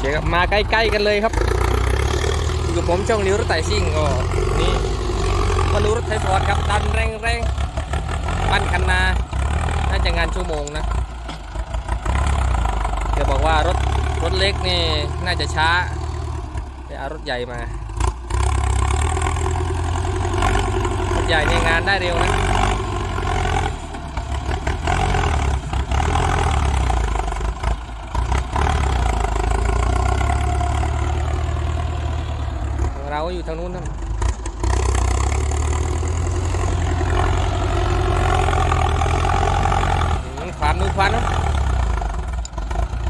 เคครับมาใกล้ๆกันเลยครับอยู่กับผมช่องริ้วรถไถซิ่งก็นี่มาดูรถไถฟอร์ดครับดันแรงๆปั้นคันนาน่าจะงานชั่วโมงนะเดี๋ยวบอกว่ารถรถเล็กนี่น่าจะช้าไปเอารถใหญ่มารถใหญ่นี่งานได้เร็วนะ ของเราก็อยู่ทางนู้นนะอืมควันดูควันนะ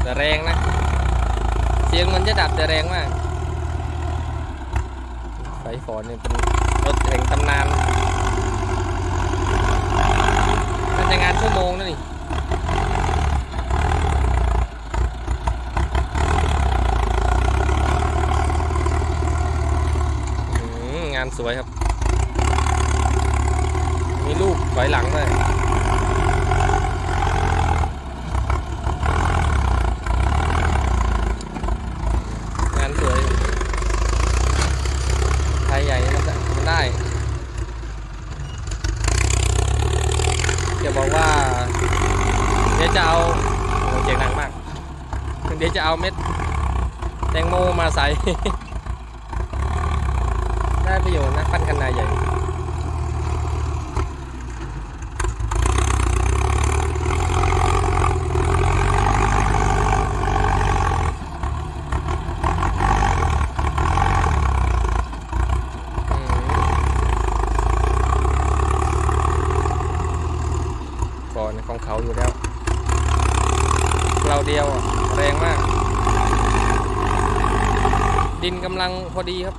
แต่แรงนะ เสียงมันจะดับแต่แรงมาก ไฟฟอร์ดนี่เป็นรถแห่งตำนานน่าจะงานชั่วโมงนะนี่ อืมงานสวยครับ มีลูกถอยหลังด้วยงานสวยไทยใหญ่มันได้มันได้จะบอกว่า เดี๋ยวจะเอาโอ้เสียงดังมาก เดี๋ยวจะเอาเม็ดแตงโมมาใส่ ประโยชน์นะปั้นคันนาใหญ่อืมก่อนของเขาอยู่แล้วเราเดียวแรงมาก ดินกำลังพอดีครับ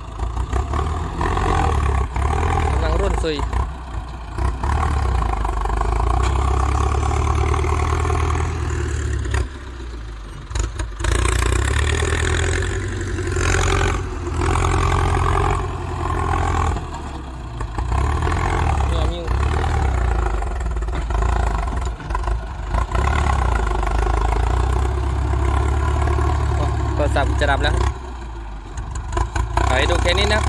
ร่นซุยเงียมิวโทรศัพท์จะดับแล้วขอให้ดูแค่นี้นะ